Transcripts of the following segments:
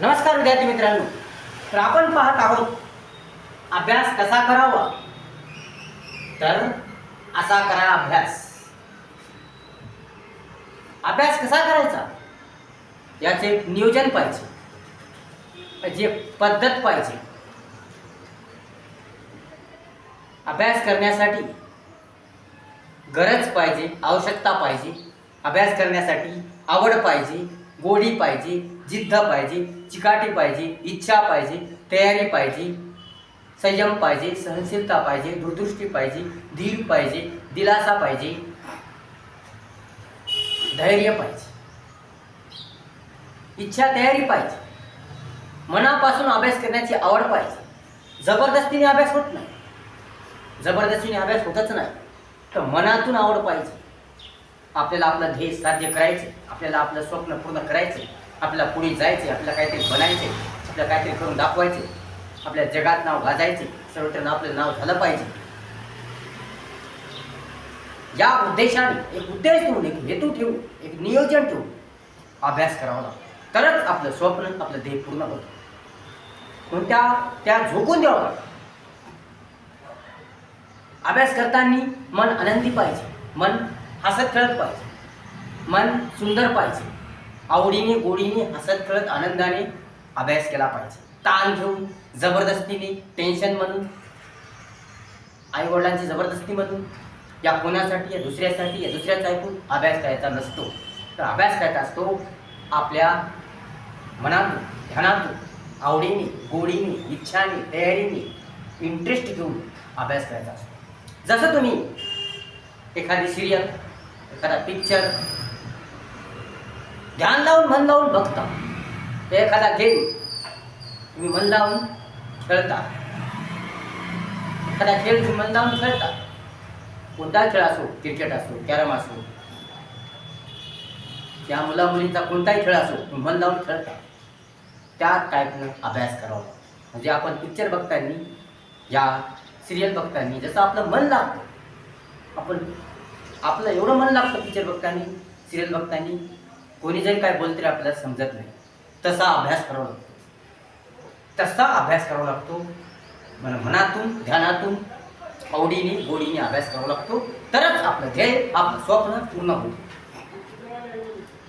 नमस्कार विद्यार्थी मित्रांनो. तर आपण पाहत आहोत अभ्यास कसा करावा? तर असा करा अभ्यास. अभ्यास कसा करायचा? याचे नियोजन पाहिजे. जे पद्धत पाहिजे. अभ्यास करण्यासाठी गरज पाहिजे आवश्यकता पाहिजे. अभ्यास करण्यासाठी आवड पाहिजे गोडी पाहिजे जिद्द पाहिजे चिकाटी पाहिजे इच्छा पाहिजे तयारी पाहिजे संयम पाहिजे सहनशीलता पाहिजे दूरदृष्टी पाहिजे धीर पाहिजे दिलासा पाहिजे धैर्य पाहिजे. इच्छा तयारी पाहिजे. मनापासून अभ्यास करण्याची आवड पाहिजे. जबरदस्तीने अभ्यास होत नाही. जबरदस्तीने अभ्यास होतच नाही. तर मनातून आवड पाहिजे. आपल्याला आपलं ध्येय साध्य करायचे आपल्याला आपलं स्वप्न पूर्ण करायचे आपल्याला पुढे जायचे आपल्याला काहीतरी बनायचे आपल्याला काहीतरी करून दाखवायचे आपल्या जगात नाव गाजायचे सर्वत्र आपलं नाव झालं पाहिजे. या उद्देशाने एक उद्देश ठेवून एक हेतू ठेवून एक नियोजन ठेवून अभ्यास करावा लागतो. तरच आपलं स्वप्न आपलं ध्येय पूर्ण होतं. म्हणून त्या त्या झोकून द्यावं लागतं. अभ्यास करताना मन आनंदी पाहिजे. मन हसत खेळत पाहिजे. मन सुंदर पाहिजे. आवडीने गोडीने हसत खेळत आनंदाने अभ्यास केला पाहिजे. ताण घेऊन जबरदस्तीने टेन्शन म्हणून आईवडिलांची जबरदस्ती म्हणून या कोणासाठी या दुसऱ्यासाठी या दुसऱ्याचा ऐकून अभ्यास करायचा नसतो. तर अभ्यास करायचा असतो आपल्या मनातून ध्यानातून आवडीने गोडीने इच्छाने तयारीने इंटरेस्ट घेऊन अभ्यास करायचा असतो. जसं तुम्ही एखादी सिरियल एखादा पिक्चर ध्यान लावून मन लावून बघता. ते एखादा गेम तुम्ही मन लावून खेळता. एखादा खेळ तुम्ही मन लावून खेळता. कोणता खेळ असो क्रिकेट असो कॅरम असो त्या मुला मुलींचा कोणताही खेळ असो तुम्ही मन लावून खेळता. त्या टाईपनं अभ्यास करावा. म्हणजे आपण पिक्चर बघताना या सिरियल बघताना जसं आपलं मन लागतं. आपण आपलं एवढं मन लागतं पिक्चर बघताना सिरियल बघताना कोणी जरी काय बोलत तरी आपल्याला समजत नाही. तसा अभ्यास करावा लागतो. तसा अभ्यास करावा लागतो. मन मनातून ध्यानातून आवडीने गोडीने अभ्यास करावा लागतो. तरच आपलं ध्येय आपलं स्वप्न पूर्ण होईल.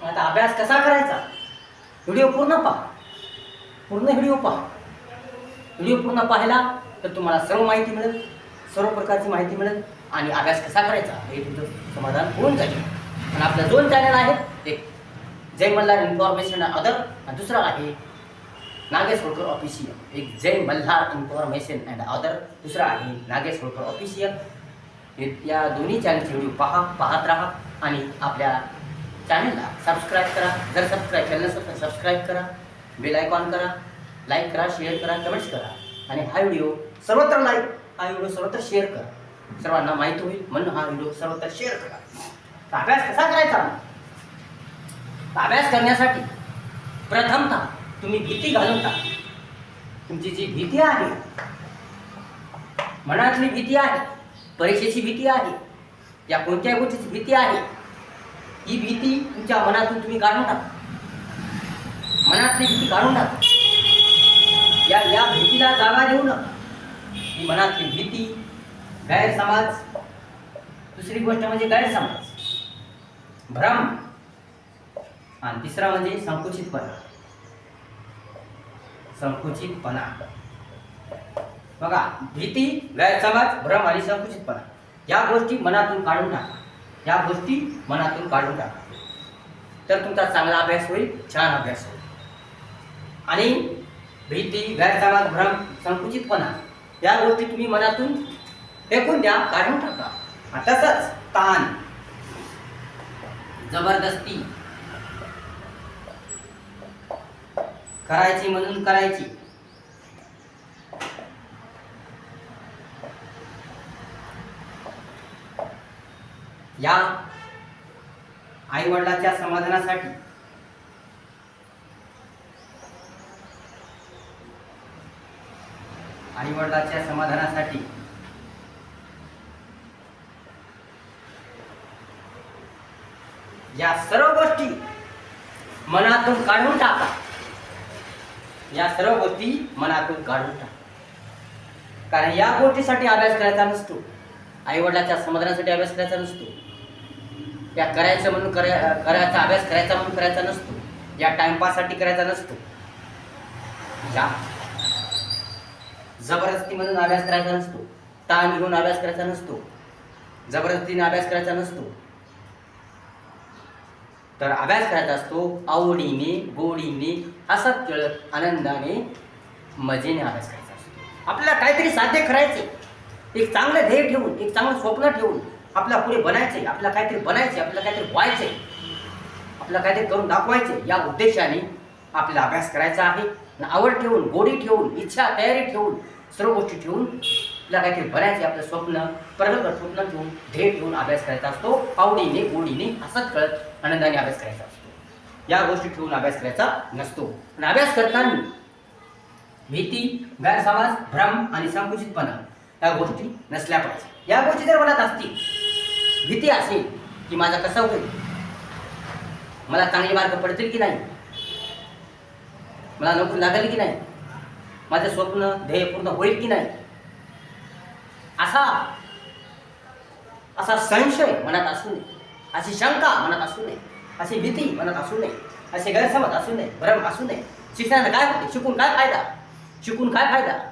आता अभ्यास कसा करायचा? व्हिडिओ पूर्ण पहा. पूर्ण व्हिडिओ पहा. व्हिडिओ पूर्ण पाहिला तर तुम्हाला सर्व माहिती मिळेल सर्व प्रकारची माहिती मिळेल आणि अभ्यास कसा करायचा हे तुमचं समाधान होऊन जाईल. आणि आपलं दोन चॅनल आहेत एक जय मल्हार इन्फॉर्मेशन अदर आणि दुसरा आहे नागेश होळकर ऑफिशियल एक Jai Malhar information and other दुसरा आहे नागेश होळकर ऑफिशियल हे या दोन्ही चॅनलचे व्हिडिओ पहा पाहत राहा आणि आपल्या चॅनलला सबस्क्राईब करा. जर सबस्क्राईब केलं नसेल तर सबस्क्राईब करा. बेल आयकॉन करा. लाईक करा शेअर करा कमेंट्स करा. आणि हा व्हिडिओ सर्वत्र लाईक हा व्हिडिओ सर्वत्र शेअर करा. सर्वांना माहीत होईल म्हणून हा व्हिडिओ सर्वत्र शेअर करा. अभ्यास कसा करायचा? अभ्यास करण्यासाठी प्रथमतः तुम्ही भीती घालून टाका तुमची जी भीती आहे मनातली भीती आहे परीक्षेची भीती आहे या कोणत्याही गोष्टीची भीती आहे ही भीती तुमच्या मनातून तुम्ही काढून टाका. मनातली भीती काढून टाका. या या भीतीला जागा देऊ नका. ही मनातली भीती गैरसमाज. दुसरी गोष्ट म्हणजे गैरसमाज. भ्रम. आणि तिसरा म्हणजे संकुचितपणा. संकुचितपणा. बघा भीती गैरसमज भ्रम आणि संकुचितपणा. या गोष्टी मनातून काढून टाका. या गोष्टी मनातून काढून टाका. तर तुमचा चांगला अभ्यास होईल छान अभ्यास होईल. आणि भीती गैरसमज भ्रम संकुचितपणा या गोष्टी तुम्ही मनातून फेकून द्या काढून टाका. तसंच ताण जबरदस्ती करायची म्हणून करायची. या आईवडिलाच्या समाधानासाठी. आईवडिलाच्या समाधानासाठी. या सर्व गोष्टी मनातून काढून टाका. या सर्व गोष्टी मनातून काढून टाक. कारण या गोष्टीसाठी अभ्यास करायचा नसतो. आईवडिलाच्या समाधानासाठी अभ्यास करायचा नसतो. या करायचं म्हणून कराय करायचा अभ्यास करायचा म्हणून करायचा नसतो. या टाइमपाससाठी करायचा नसतो. या. जबरदस्ती म्हणून अभ्यास करायचा नसतो. ताण घेऊन अभ्यास करायचा नसतो. जबरदस्तीने अभ्यास करायचा नसतो. तर अभ्यास करायचा असतो आवडीने गोडीने हसत खेळत आनंदाने मजेने अभ्यास करायचा असतो. आपल्याला काहीतरी साध्य करायचे एक चांगलं ध्येय ठेवून एक चांगलं स्वप्न ठेवून आपल्या पुढे बनायचे आपल्याला काहीतरी बनायचे आपल्याला काहीतरी व्हायचे आपल्याला काहीतरी करून दाखवायचे या उद्देशाने आपल्याला अभ्यास करायचा आहे. आवड ठेवून गोडी ठेवून इच्छा तयारी ठेवून सर्व गोष्टी ठेवून आपल्याला काहीतरी बऱ्याच आपलं स्वप्न. प्रगल्भ स्वप्न घेऊन ध्येय घेऊन अभ्यास करायचा असतो. आवडीने गोडीने हसत कळत आनंदाने अभ्यास करायचा असतो. या गोष्टी ठेवून अभ्यास करायचा नसतो. आणि अभ्यास करताना भीती गैरसमाज भ्रम आणि संकुचितपणा या गोष्टी नसल्या पाहिजे. या गोष्टी जर मनात असतील भीती असेल की माझा कसा होईल? मला चांगले मार्ग पडतील की नाही? मला नोकरी लागेल की नाही? माझं स्वप्न ध्येय पूर्ण होईल की नाही? असा असा संशय मनात असू नये. अशी शंका मनात असू नये. अशी भीती मनात असू नये. असे गैरसमज असू नये. भ्रम असू नये. शिक्षणाने काय होते? शिकून काय फायदा? शिकून काय फायदा?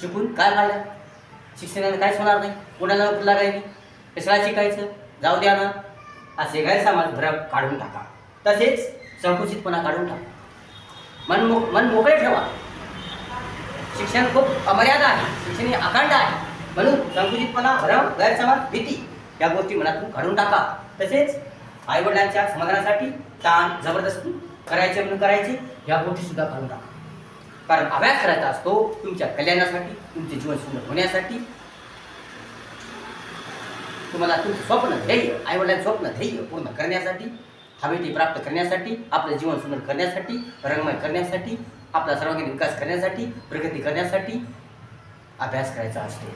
शिकून काय फायदा? शिक्षणाने काहीच होणार नाही. कोणाला नोकरी नाही कशाला शिकायचं? जाऊ द्या ना. असे गैरसमज भ्रम काढून टाका. तसेच संकुचितपणा काढून टाका. मन मो मन मोकळे ठेवा. शिक्षण खूप अमर्याद आहे. शिक्षण हे अखंड आहे. म्हणून संकुचितपणा भ्रम गैरसमज भीती या गोष्टी मनातून काढून टाका. तसेच आईवडिलांच्या समाधानासाठी ताण जबरदस्ती करायचे म्हणून करायचे या गोष्टी सुद्धा काढून टाका. कारण अभ्यास करायचा असतो तुमच्या कल्याणासाठी तुमचे जीवन सुंदर होण्यासाठी. तुम्हाला तुमचं स्वप्न ध्येय आईवडिलांचं स्वप्न ध्येय पूर्ण करण्यासाठी हवेती प्राप्त करण्यासाठी आपलं जीवन सुंदर करण्यासाठी रंगमय करण्यासाठी आपला सर्वांगीण विकास करण्यासाठी प्रगती करण्यासाठी अभ्यास करायचा असतो.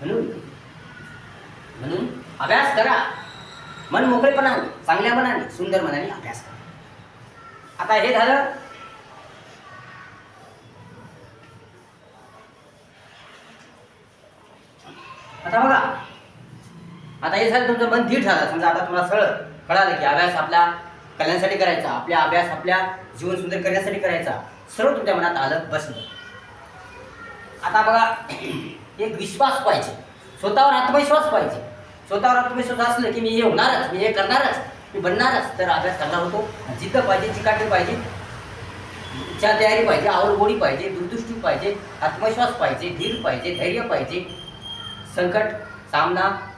म्हणून म्हणून अभ्यास करा. मन मोकळेपणाने चांगल्या मनाने सुंदर मनाने अभ्यास करा. आता हे झालं. आता बघा. आता हे झालं तुमचं मन धीट झालं. समजा आता तुम्हाला सरळ कळालं की अभ्यास आपला कल्याणासाठी करायचा आपल्या अभ्यास आपल्या जीवन सुंदर करण्यासाठी करायचा. सर्व तुमच्या मनात आलं बसलं. आता बघा एक विश्वास पाहिजे. स्वतःवर आत्मविश्वास पाहिजे. स्वतःवर आत्मविश्वास असलं की मी हे होणारच मी हे करणारच मी बनणारच तर अभ्यास करणार होतो. जिद्द पाहिजे चिकाटी पाहिजे. इच्छा तयारी पाहिजे आवडगोडी पाहिजे दूरदृष्टी पाहिजे आत्मविश्वास पाहिजे धीर पाहिजे धैर्य पाहिजे. संकट सामना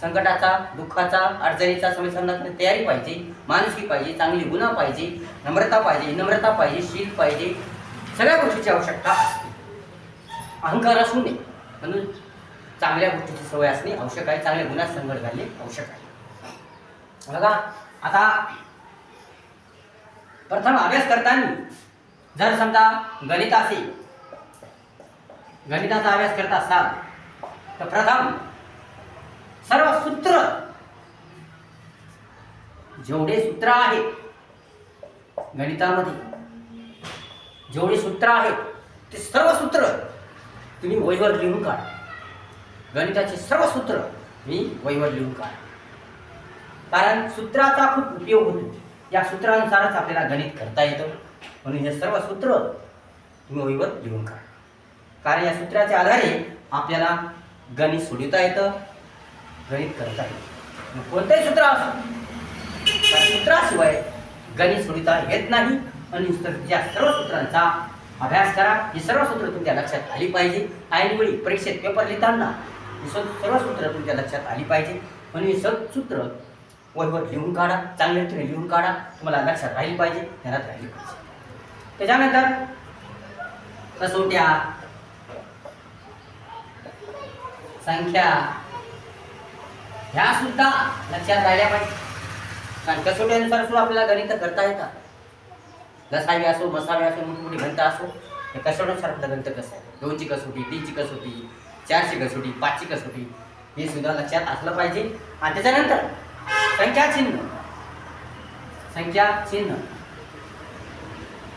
संकटाचा दुःखाचा अडचणीचा समस्यांना तयारी पाहिजे. माणुसकी पाहिजे चांगली गुन्हा पाहिजे नम्रता पाहिजे नम्रता पाहिजे शील पाहिजे सगळ्या गोष्टीची आवश्यकता असते. अहंकार असू नये. म्हणून चांगल्या गोष्टीची सवय असणे आवश्यक आहे चांगल्या गुन्ह्यात संघट घालणे आवश्यक आहे. बघा आता प्रथम अभ्यास करताना जर समजा गणित असेल गणिताचा अभ्यास करत असाल तर प्रथम सर्व सूत्र जेवढे सूत्र आहेत गणितामध्ये जेवढे सूत्र आहेत ते सर्व सूत्र तुम्ही वहीवर लिहून काढा. गणिताचे सर्व सूत्र मी वहीवर लिहून काढा. कारण सूत्राचा खूप उपयोग होतो. या सूत्रानुसारच आपल्याला गणित करता येतं. म्हणून हे सर्व सूत्र तुम्ही वहीवर लिहून काढा. कारण या सूत्राच्या आधारे आपल्याला गणित सोडवता येतं गणित करता येतं. मग कोणतंही सूत्र असो सूत्राशिवाय गणित सोडिता येत नाही. आणि या सर्व सूत्रांचा अभ्यास करा. ही सर्व सूत्र तुमच्या लक्षात आली पाहिजे. ऐनवेळी परीक्षेत पेपर लिहिताना ही सर्व सर्व सूत्र तुमच्या लक्षात आली पाहिजे. म्हणून ही सर्व सूत्र वरवर लिहून काढा. चांगल्या रीतीने लिहून काढा. तुम्हाला लक्षात राहिली पाहिजे. ध्यानात राहिली पाहिजे. त्याच्यानंतर कसोट्या संख्या ह्या सुद्धा लक्षात राहिल्या पाहिजे. कारण कसोट्यानुसार सुद्धा आपल्याला गणित करता येतात लसावी असो मसावी असो मोठी मोठी घंटा असो कसोट्यानुसार आपलं गणित कसं आहे? दोनची कसोटी तीनची कसोटी चारची कसोटी पाचची कसोटी हे सुद्धा लक्षात असलं पाहिजे. आणि त्याच्यानंतर संख्या चिन्ह. संख्या चिन्ह.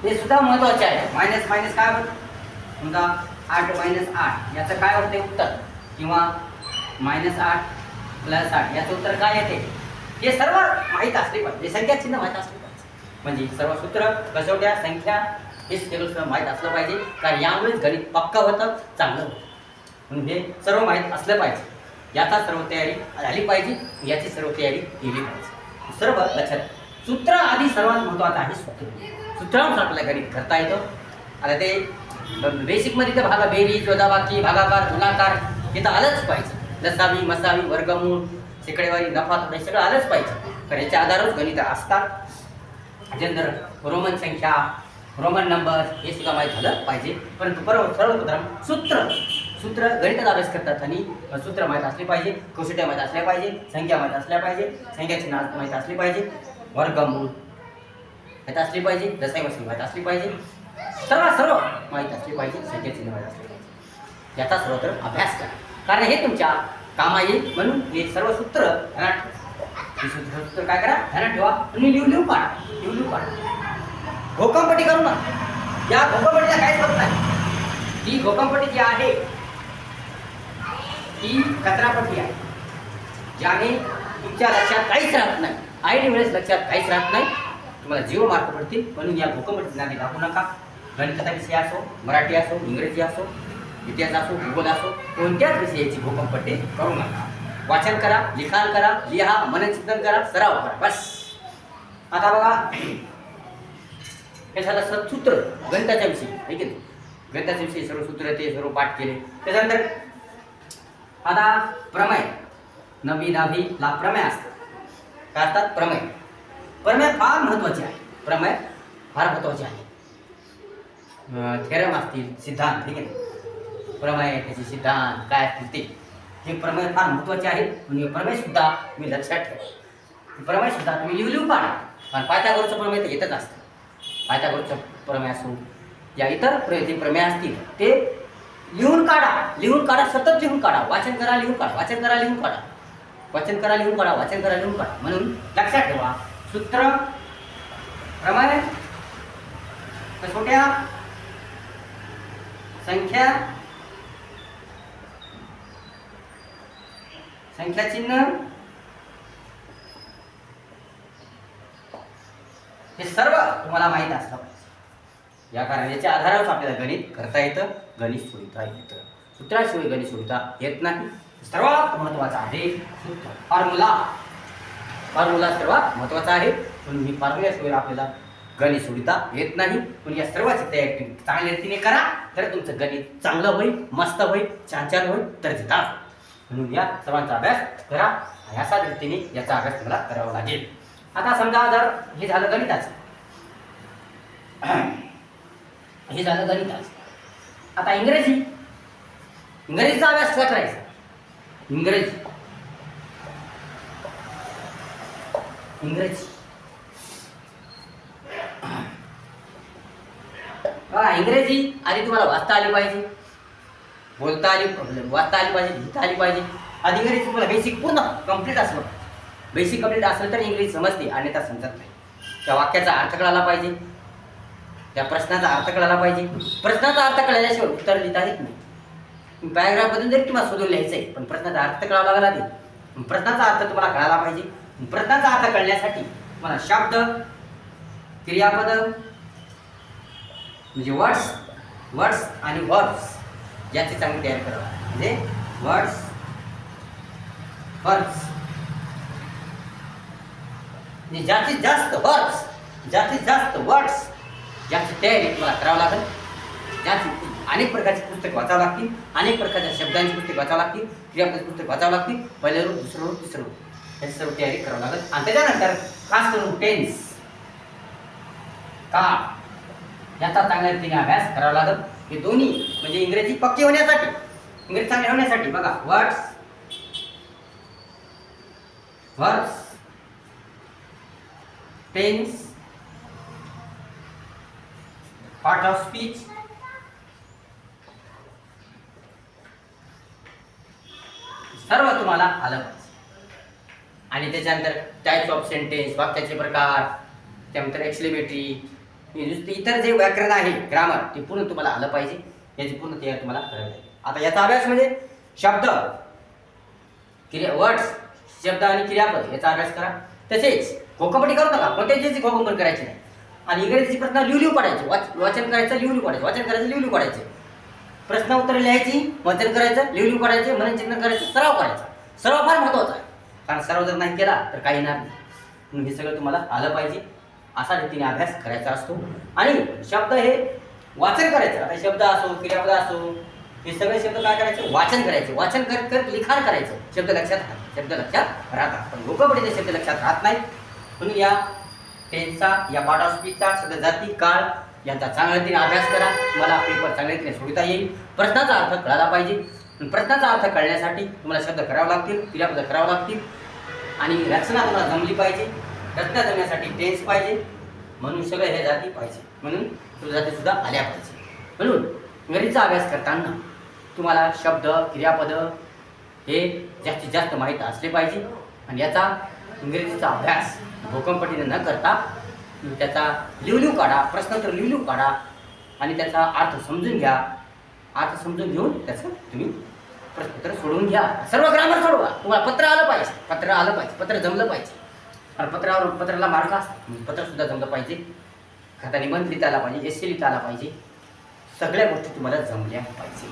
हे सुद्धा महत्त्वाचे आहे. मायनस मायनस काय होतं? समजा आठ मायनस आठ याचं काय होते? उत्तर. किंवा मायनस आठ प्लस आठ याचं उत्तर काय येते? हे सर्व माहीत असले पाहिजे. म्हणजे संख्या चिन्ह माहीत असले पाहिजे. म्हणजे सर्व सूत्र कसोट्या संख्या हे सर्व माहीत असलं पाहिजे. कारण यामुळेच गणित पक्का होतं चांगलं होतं. म्हणून हे सर्व माहीत असलं पाहिजे. याचा सर्व तयारी झाली पाहिजे. याची सर्व तयारी केली पाहिजे. सर्व लक्षात सूत्र आधी सर्वात महत्त्वाचं आहे सूत्र. सूत्रांवर आपल्याला गणित करता येतं. आता ते बेसिकमध्ये तर भागा बेरीज वजाबाकी भागाकार गुणाकार हे तर आलंच पाहिजे. लसावी मसावी वर्गमूळ शेकडेवारी नफा तोटा हे सगळं आलंच पाहिजे. तर याच्या आधारच गणित असतात. जनर रोमन संख्या रोमन नंबर हे सुद्धा माहीत झालं पाहिजे. परंतु परवा सर्वप्रथम सूत्र. सूत्र गणितात अभ्यास करतात आणि सूत्र माहीत असले पाहिजे कौशट्या माहीत असल्या पाहिजे संख्या माहीत असल्या पाहिजे संख्याची नाव माहीत असली पाहिजे वर्गमूळ माहीत असली पाहिजे दसाई माहीत असली पाहिजे सर्व सर्व माहीत असली पाहिजे संख्याची माहीत असली पाहिजे. याचा सर्वत्र अभ्यास करा. कारण हे तुमच्या कामा येईल म्हणून हे सर्व सूत्र ध्यानात ठेवा. सूत्र काय करा? ध्यानात ठेवा. तुम्ही लिहून लिहून काढा. लिहून लिहू काढा. घोकंपटी करू ना या घोकंपटीला काहीच होत नाही. ही घोकंपटी जी आहे ती कचरापट्टी आहे. ज्याने तुमच्या लक्षात काहीच राहत नाही. आयडी वेळेस लक्षात काहीच राहत नाही. तुम्हाला जीव मार्क पडतील. म्हणून या भूकंपटी नादी दाखवू नका. गणिताचा विषय असो मराठी असो इंग्रजी असो इतिहास असो भूगोल असो कोणत्याच विषयाची भूकंपट्टी करू नका. वाचन करा लिखाण करा लिहा मनचिंतन करा सराव करा बस. आता बघा हे झालं सत्सूत्र गणिताच्या विषयी आहे की नाही? गणिताच्या विषयी सर्व सूत्र ते सर्व पाठ केले. त्याच्यानंतर आता प्रमेय. नवी दहावी ला प्रमेय असतात काय असतात? प्रमेय. प्रमेय फार महत्त्वाचे आहे. प्रमेय फार महत्त्वाचे आहे. थेरम असतील सिद्धांत ठीक आहे प्रमेय त्याचे सिद्धांत काय असतील ते. हे प्रमेय फार महत्त्वाचे आहेत आणि हे प्रमेय सुद्धा लक्षात ठेवा प्रमेय सुद्धा तुम्ही लिहू पाडा. काढा कारण पायथागोरचं प्रमेय तर येतच असतं. पायथागोरचं प्रमेय असो या इतर प्र- जे प्रमेय असतील ते लिहून काढा. लिहून काढा सतत लिहून काढा. वाचन करा लिहून काढा. वाचन करा लिहून काढा. वाचन करा लिहून काढा. वाचन करा लिहून काढा. म्हणून लक्षात ठेवा सूत्र प्रमाणे छोट्या संख्या संख्या चिन्ह. हे सर्व तुम्हाला माहीत असलं पाहिजे या कारण याच्या आधारावर आपल्याला गणित करता येतं गणित सुविधा येतं. सूत्राशिवाय गणित सुविधा येत नाही. सर्वात महत्त्वाचं आहे. सूत्र फॉर्म्युला. फॉर्म्युला सर्वात महत्त्वाचा आहे. म्हणून ही फॉर्म्युल्याशिवाय आपल्याला गणित सुविधा येत नाही. पण या सर्वाची तयारी तुम्ही चांगल्या रीतीने करा. तर तुमचं गणित चांगलं होईल मस्त होईल छान छान होईल तर जिता. म्हणून या सर्वांचा अभ्यास करा. आणि अशा रीतीने याचा अभ्यास तुम्हाला करावा लागेल. आता समजा जर हे झालं गणिताचं. हे झालं गणिताचं. आता इंग्रजी. इंग्रजीचा अभ्यास कसा करायचा? इंग्रजी. इंग्रजी. इंग्रजी आधी तुम्हाला वाचता आली पाहिजे. बोलता आली वाचता आली पाहिजे लिहिता आली पाहिजे. आधी इंग्रजी तुम्हाला बेसिक पूर्ण कंप्लीट असलं. बेसिक कंप्लीट असेल तर इंग्रजी समजते आणि त्या समजत नाही. त्या वाक्याचा अर्थ कळाला पाहिजे. त्या प्रश्नाचा अर्थ कळाला पाहिजे. प्रश्नाचा अर्थ कळल्याशिवाय उत्तर लिहिता येत नाही. पॅराग्राफमधून जरी तुम्हाला शोधून लिहायचं आहे पण प्रश्नाचा अर्थ कळावा लागला ते प्रश्नाचा अर्थ तुम्हाला कळाला पाहिजे. प्रश्नाचा अर्थ कळण्यासाठी तुम्हाला शब्द क्रियापद म्हणजे वर्ड्स वर्ड्स आणि वर्ब्स याची चांगली तयारी करावं म्हणजे वर्ड्स वर्ड्स जास्तीत जास्त वर्ड्स जास्तीत जास्त वर्ड्स याची तयारी तुम्हाला करावं लागेल ज्याची अनेक प्रकारची पुस्तक वाचावं लागतील अनेक प्रकारच्या शब्दांची पुस्तक वाचावं लागतील क्रियापद पुस्तक वाचावं लागतील पहिलं रूप दुसरं रूप तिसरं रूप. याची सर्व तयारी करावं लागेल. आणि त्याच्यानंतर खास करून टेन्स का याचा चांगल्या रीतीने अभ्यास करावा लागेल. हे दोन्ही म्हणजे इंग्रजी पक्की होण्यासाठी इंग्रजी चांगले होण्यासाठी बघा words words tense part of speech सर्व तुम्हाला आलं पाहिजे आणि त्याच्यानंतर टाईप्स ऑफ सेंटेन्स वाक्याचे प्रकार त्यानंतर एक्सलेमेट्री इतर जे व्याकरण आहे ग्रामर ते पूर्ण तुम्हाला आलं पाहिजे. याची पूर्ण तयार तुम्हाला करावी आता याचा अभ्यास म्हणजे शब्द क्रिया वर्ड्स शब्द आणि क्रियापद याचा अभ्यास करा. तसेच घोकंपट्टी करू नका. कोणत्याची घोकंपट करायची नाही. आणि इंग्रजीचे प्रश्न लिहू लिहू पडायचे. वाच वाचन करायचं लिहू पडायचं. वाचन करायचं लिहू पडायचे. प्रश्न उत्तर लिहायची वाचन करायचं लिहू पडायचे पडायचं मनन चिंतन करायचं सराव करायचा. सराव फार महत्त्वाचा आहे. कारण सराव जर नाही केला तर काही येणार नाही. हे सगळं तुम्हाला आलं पाहिजे. असा रीतीने अभ्यास करायचा असतो. आणि शब्द हे वाचन करायचं. आता शब्द असो क्रियापद असो हे सगळे शब्द काय करायचे? वाचन करायचे. वाचन करत करत लिखाण करायचं. शब्द लक्षात राहतात शब्द लक्षात राहतात पण लोकपडीचे शब्द लक्षात राहत नाहीत म्हणून या टेन्सचा या पार्ट ऑफ स्पीचचा शब्द जाती काळ यांचा चांगल्या रीतीने अभ्यास करा. तुम्हाला पेपर चांगल्या रीतीने सोडता येईल. प्रश्नाचा अर्थ कळाला पाहिजे. प्रश्नाचा अर्थ कळण्यासाठी तुम्हाला शब्द करावे लागतील क्रियापद करावं लागतील. आणि रचना तुम्हाला जमली पाहिजे. रत्न जमण्यासाठी टेन्स पाहिजे म्हणून सगळं ह्या जाती पाहिजे. म्हणून तुला जाती आल्या पाहिजे. म्हणून इंग्रजीचा अभ्यास करताना तुम्हाला शब्द क्रियापद हे जास्तीत जास्त माहीत असले पाहिजे. आणि याचा इंग्रजीचा अभ्यास भूकंपटीने न करता तुम्ही त्याचा लिवलिव काढा प्रश्नोत्तर लिवलिव काढा आणि त्याचा अर्थ समजून घ्या. अर्थ समजून घेऊन त्याचं तुम्ही प्रश्नोत्तर सोडवून घ्या. सर्व ग्रामर सोडवा. तुम्हाला पत्र आलं पाहिजे. पत्र आलं पाहिजे. पत्र जमलं पाहिजे. पत्रावर पत्राला मार्क असतात पत्र सुद्धा जमलं पाहिजे. खाता निबंध लिहिता आला पाहिजे एस सी लिहिता आला पाहिजे. सगळ्या गोष्टी तुम्हाला जमल्या पाहिजे.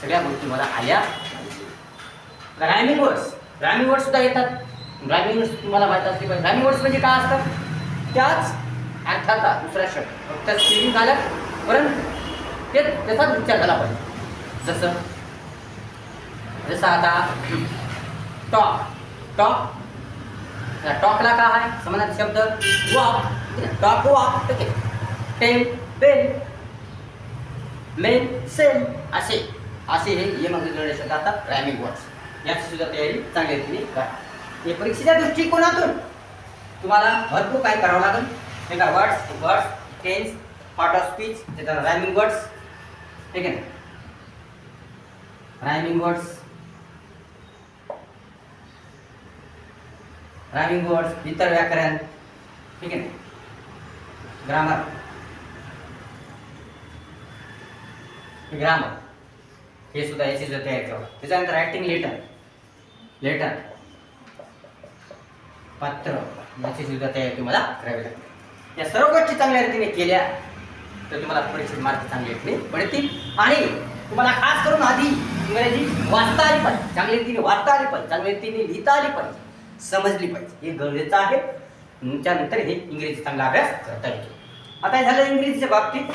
सगळ्या गोष्टी तुम्हाला आल्या रायमिंग वर्ड्स रायमिंग वर्ड सुद्धा येतात. रायमिंग वर्ड्स तुम्हाला माहीत असले पाहिजे. रायमिंग वर्ड्स म्हणजे काय असतात त्याच अर्थाचा दुसरा शब्द. फक्त सिलिंग झाला परंतु ते त्याचाच उच्चार झाला पाहिजे. जसं जसं आता टॉप टॉप टॉकला काय आहे? समानार्थी शब्द? वॉक टॉक वॉक ठीक आहे. टेल पेन मेन सेल असे. असे हे यमग्रह शब्द आता रायमिंग वर्ड्स याची सुद्धा तयारी चांगली रीतीने करा. हे परीक्षेच्या दृष्टिकोनातून तुम्हाला भरपूर काय करावं लागेल. हे का words words tense part of speech त्याच्यात रायमिंग वर्ड्स ठीक आहे ना? रायमिंग वर्ड्स रायमिंग वर्ड्स इतर व्याकरण. ठीक आहे ना? ग्रामर ग्रामर हे सुद्धा याची सुद्धा तयारी करावं त्याच्यानंतर रायटिंग लेटर लेटर पत्र. याची सुद्धा तयारी तुम्हाला करावी लागते. या सर्व गोष्टी चांगल्या रीतीने केल्या तर तुम्हाला परीक्षेत मार्क चांगले रीतीने पडतील. आणि तुम्हाला खास करून आधी इंग्रजी वाचता आली पाहिजे. चांगल्या रीतीने वाचता आली पाहिजे. चांगल्या रीतीने लिहिता आली पाहिजे. समजली पाहिजे. हे गरजेचं आहे. त्यानंतर हे इंग्रजी चांगला अभ्यास करता येतो. आता हे झालं इंग्रजीच्या बाबतीत.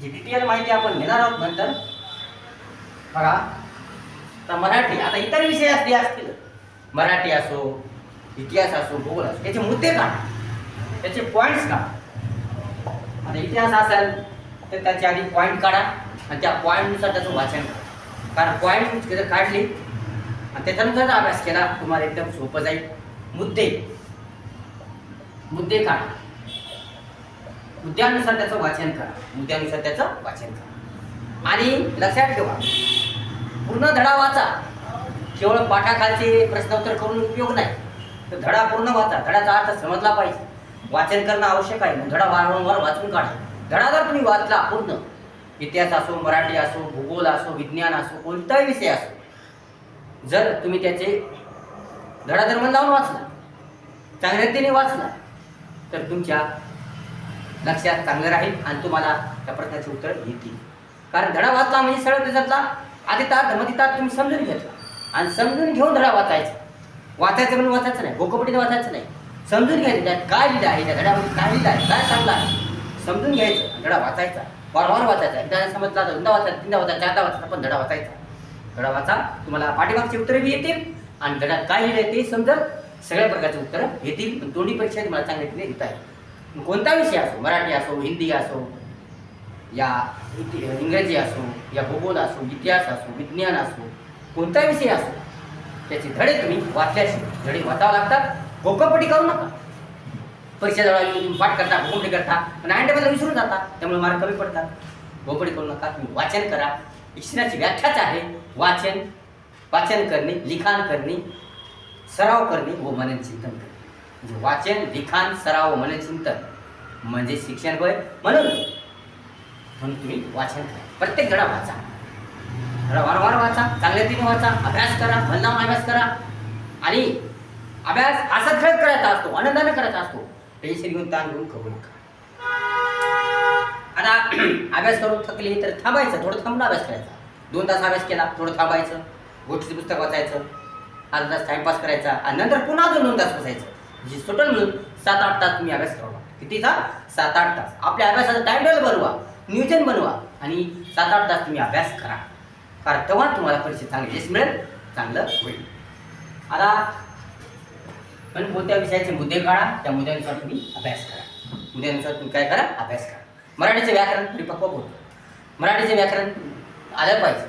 जी डिटेल माहिती आपण घेणार आहोत नंतर. बघा. तर मराठी आता इतर विषय असले असतील. मराठी असो इतिहास असो भूगोल असो त्याचे मुद्दे का त्याचे पॉईंट्स का आता इतिहास असेल तर त्याच्या आधी पॉईंट काढा. आणि त्या पॉईंटनुसार त्याचं वाचन करा. कारण पॉईंट जर काढले आणि त्याच्यानुसार जर अभ्यास केला तुम्हाला एकदम सोपं जाईल. मुद्दे. मुद्दे काढा. मुद्द्यानुसार त्याचं वाचन करा. मुद्द्यानुसार त्याचं वाचन करा. आणि लक्षात ठेवा. पूर्ण धडा वाचा. केवळ पाठाखालचे प्रश्नोत्तर करून उपयोग नाही. तर धडा पूर्ण वाचा. धड्याचा अर्थ समजला पाहिजे. वाचन करणं आवश्यक आहे. मग धडा वारंवार वाचून काढा. धडा जर तुम्ही वाचला पूर्ण इतिहास असो मराठी असो भूगोल असो विज्ञान असो कोणताही विषय असो जर तुम्ही त्याचे धडा लावून वाचला चांगल्या रीतीने वाचला तर तुमच्या लक्षात चांगलं राहील आणि तुम्हाला त्या प्रश्नाचे उत्तर येतील. कारण धडा वाचला म्हणजे सरळ त्याच्यातला आदितात धमदितात तुम्ही समजून घेतला. आणि समजून घेऊन धडा वाचायचा. वाचायचं म्हणून वाचायचं नाही भोकपटीने वाचायचं नाही. समजून घ्यायचं त्यात काय लिहिलं आहे त्या धड्यामध्ये काय लिहिलं आहे काय सांगलं आहे. समजून घ्यायचं धडा वाचायचा. वारंवार वाचायचा. एकदा समजला तर दोनदा वाचायचा तीनदा वाचायचा चारदा वाचायचा पण धडा वाचायचा. धडा वाचा. तुम्हाला पाठीमागची उत्तरे बी येतील आणि धड्यात काय लिहिलं ते समजत. सगळ्या प्रकारचे उत्तरं येतील. पण दोन्ही परीक्षा तुम्हाला चांगल्या रीतीने घेता येईल कोणता विषय असो? मराठी असो हिंदी असो या इति- इंग्रजी असो या भूगोल असो इतिहास असो विज्ञान असो कोणता विषय असो? त्याचे धडे तुम्ही वाचल्याशिवाय धडे वाचावं लागतात. गोकपटी करू नका. परीक्षा जवळ तुम्ही पाठ करता गोकपटी करता आणि आयन विसरून जाता. त्यामुळे मार्क कमी पडतात. गोकपटी करू नका. तुम्ही वाचन करा. शिक्षणाची व्याख्याच आहे. वाचन वाचन करणे लिखाण करणे सराव करणे व मनन चिंतन करणे. म्हणजे वाचन लिखाण सराव मनचिंतन म्हणजे शिक्षण होय म्हणून म्हणून तुम्ही वाचन करा. प्रत्येक धडा वाचा. धडा वारंवार वाचा चांगल्या रीतीने वाचा अभ्यास करा भन्नाम अभ्यास करा. आणि अभ्यास असा खेळत करायचा असतो आनंदाने करायचा असतो टेन्शन घेऊन ताण घेऊन करू नका. आता अभ्यास करून थकले तर थांबायचं थोडं थांबून अभ्यास करायचा. दोन तास अभ्यास केला थोडं थांबायचं गोष्टीचं पुस्तक वाचायचं अर्धा तास टाइमपास करायचा आणि नंतर पुन्हा अजून दोन तास बसायचं. म्हणजे टोटल मिळून सात आठ तास तुम्ही अभ्यास करावा. किती तास? सात आठ तास. आपल्या अभ्यासाचं टाइम टेबल बनवा नियोजन बनवा आणि सात आठ तास तुम्ही अभ्यास करा. कारण तेव्हा तुम्हाला परिस्थिती चांगली यश मिळेल चांगलं होईल. आता पण कोणत्या विषयाचे मुद्दे काढा त्या मुद्द्यानुसार तुम्ही अभ्यास करा. मुद्द्यानुसार तुम्ही काय करा? अभ्यास करा. मराठीचे व्याकरण परिपक्व होतं मराठीचे व्याकरण आलं पाहिजे.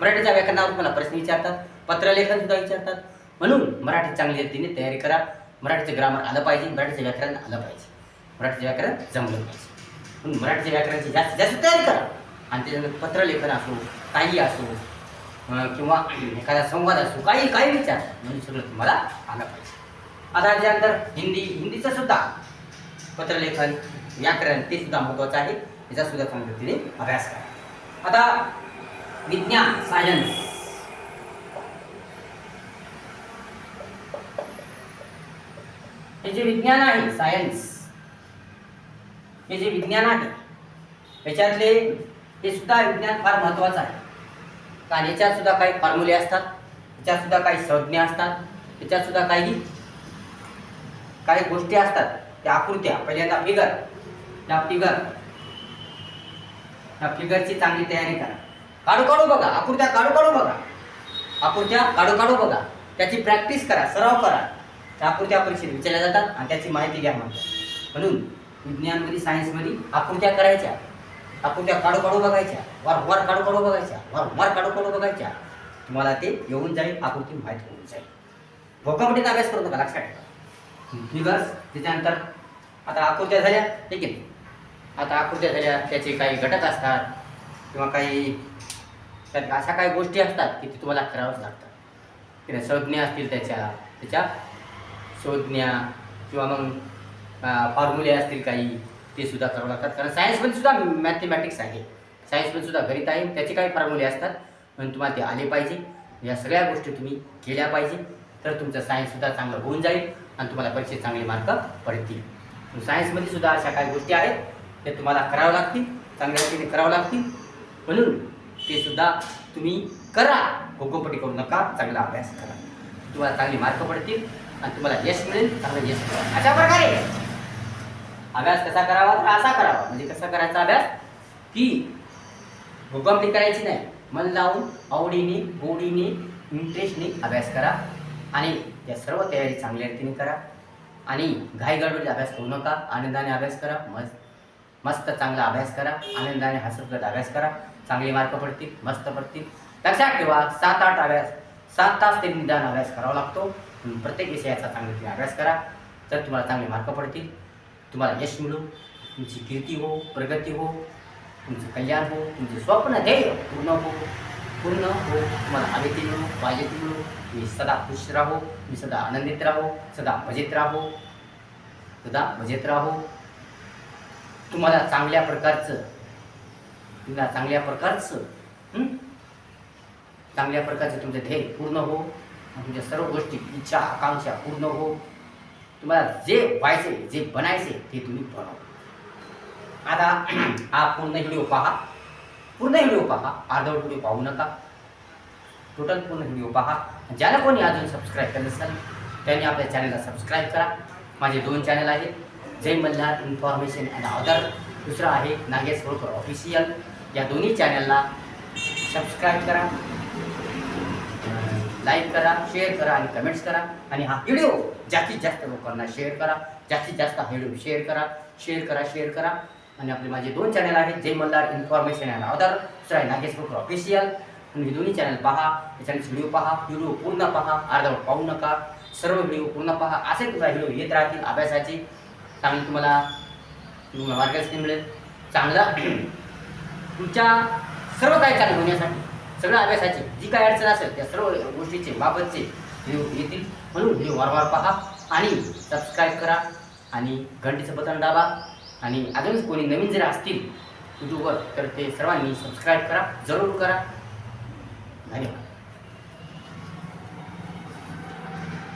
मराठीच्या व्याकरणावर मला प्रश्न विचारतात पत्रलेखन सुद्धा विचारतात. म्हणून मराठी चांगली रीतीने तयारी करा. मराठीचं ग्रामर आलं पाहिजे मराठीचं व्याकरण आलं पाहिजे. मराठीचं व्याकरण जमलं पाहिजे. म्हणून मराठीच्या व्याकरणाची जास्तीत जास्त तयारी करा. आणि त्याच्यानंतर पत्रलेखन असो काही असो किंवा एखादा संवाद असो काही काही विचार. म्हणून सगळं तुम्हाला आलं पाहिजे. आता त्याच्यानंतर हिंदी हिंदीचं सुद्धा पत्रलेखन व्याकरण ते सुद्धा महत्त्वाचं आहे. याचा सुद्धा चांगल्या रीतीने अभ्यास करा. आता विज्ञान सायन्स. हे जे विज्ञान आहे सायन्स हे जे विज्ञान आहे याच्यातले हे सुद्धा विज्ञान फार महत्त्वाचं आहे. कारण याच्यात सुद्धा काही फॉर्म्युले असतात याच्यात सुद्धा काही संज्ञा असतात याच्यात सुद्धा काही काही गोष्टी असतात. त्या आकृत्या पहिल्यांदा फिगर या फिगर या फिगरची चांगली तयारी करा. काढू काढू बघा आकृत्या काढू काढू बघा. आकृत्या काढू काढू बघा. त्याची प्रॅक्टिस करा सराव करा. त्या आकृत्या परीक्षेत विचारल्या जातात आणि त्याची माहिती घ्या म्हणतात. म्हणून विज्ञानमध्ये सायन्समध्ये आकृत्या करायच्या. आकृत्या काढू काढू बघायच्या. वारंवार काढू काढू बघायच्या. वारंवार काढू काढू बघायच्या. तुम्हाला ते येऊन जाईल आकृती माहीत होऊन जाईल. भोकामटीचा अभ्यास करू नका लक्षात ठेवा. फिगर्स त्याच्यानंतर आता आकृत्या झाल्या ठीक आहे. आता आकृत्या झाल्या त्याचे काही घटक असतात किंवा काही तर अशा काही गोष्टी असतात की ते तुम्हाला करावंच लागतात की संज्ञा असतील त्याच्या त्याच्या संज्ञा किंवा मग फॉर्म्युले असतील काही ते सुद्धा करावं लागतात. कारण सायन्समध्ये सुद्धा मॅथमॅटिक्स आहे. सायन्समध्ये सुद्धा गणित आहे. त्याचे काही फॉर्म्युले असतात. म्हणून तुम्हाला ते आले पाहिजे. या सगळ्या गोष्टी तुम्ही केल्या पाहिजे. तर तुमचं सायन्ससुद्धा चांगलं होऊन जाईल आणि तुम्हाला परीक्षेत चांगले मार्क पडतील. सायन्समध्ये सुद्धा अशा काही गोष्टी आहेत. त्या तुम्हाला करावं लागतील. चांगल्या रीतीने करावं लागतील. म्हणून ते सुद्धा तुम्ही करा. घोकंपटी करू नका. चांगला अभ्यास करा. तुम्हाला चांगले मार्क पडतील आणि तुम्हाला यश मिळेल. चांगलं यश मिळेल. अशा प्रकारे. अभ्यास कसा करावा? तर असा करावा. म्हणजे कसा करायचा अभ्यास? की घोकंपटी करायची नाही. मन लावून आवडीने गोडीने इंटरेस्टने अभ्यास करा. आणि या सर्व तयारी चांगल्या रीतीने करा. आणि घाई गडबडीत अभ्यास करू नका. आनंदाने अभ्यास करा. मस्त मस्त चांगला अभ्यास करा. आनंदाने हसत अभ्यास करा. चांगले मार्क पडतील मस्त पडतील. लक्षात ठेवा सात आठ अभ्यास सात तास ते निदान अभ्यास करावा लागतो. प्रत्येक विषयाचा चांगला तुम्ही अभ्यास करा. तर तुम्हाला चांगले मार्क पडतील तुम्हाला यश मिळू तुमची कीर्ती हो प्रगती हो तुमचं कल्याण हो तुमचे स्वप्न ध्येय पूर्ण हो पूर्ण हो तुम्हाला हवेती मिळू पाहिजे मिळू. मी सदा खुश राहो मी सदा आनंदित राहो सदा मजेत राहो सदा मजेत राहो. तुम्हाला चांगल्या प्रकारचं तुम्हाला चांगल्या प्रकारचं चांगल्या प्रकारचं तुमचं ध्येय पूर्ण हो तुमच्या सर्व गोष्टी इच्छा आकांक्षा पूर्ण हो. तुम्हाला जे व्हायचे जे बनायचे ते तुम्ही बनव. आता हा पूर्ण व्हिडिओ पहा. पूर्ण व्हिडिओ पहा. अर्धवट व्हिडिओ पाहू नका. टोटल पूर्ण व्हिडिओ पहा. ज्याला कोणी अजून सबस्क्राईब केलं असेल त्यांनी आपल्या चॅनलला सबस्क्राईब करा. माझे दोन चॅनल आहेत. Jai Malhar information and other दुसरं आहे नागेश होळकर ऑफिशियल या दोन्ही चॅनलला सबस्क्राईब करा लाईक करा शेअर करा आणि कमेंट्स करा. आणि हा व्हिडिओ जास्तीत जास्त लोकांना शेअर करा. जास्तीत जास्त हा व्हिडिओ शेअर करा शेअर करा शेअर करा. आणि आपले माझे दोन चॅनल आहेत Jai Malhar information and other दुसरा आहे नागेश बोकर ऑफिशियल आणि हे दोन्ही चॅनल पहा. याच्याने व्हिडिओ पहा. व्हिडिओ पूर्ण पहा. अर्धावर पाहू नका. सर्व व्हिडिओ पूर्ण पहा. असे तुम्हाला व्हिडिओ येत राहतील अभ्यासाची. चांगली तुम्हाला तुम्हाला मार्गदर्शन मिळेल. चांगला तुमच्या सर्व काही चालू होण्यासाठी सगळ्या अभ्यासाची जी काय अडचण असेल त्या सर्व गोष्टीचे बाबतचे व्हिडिओ येतील. म्हणून व्हिडिओ वारंवार पहा आणि सबस्क्राईब करा आणि घंटीचं बटन दाबा. आणि अजून कोणी नवीन जर असतील यूट्यूबवर तर ते सर्वांनी सबस्क्राईब करा जरूर करा. धन्यवाद.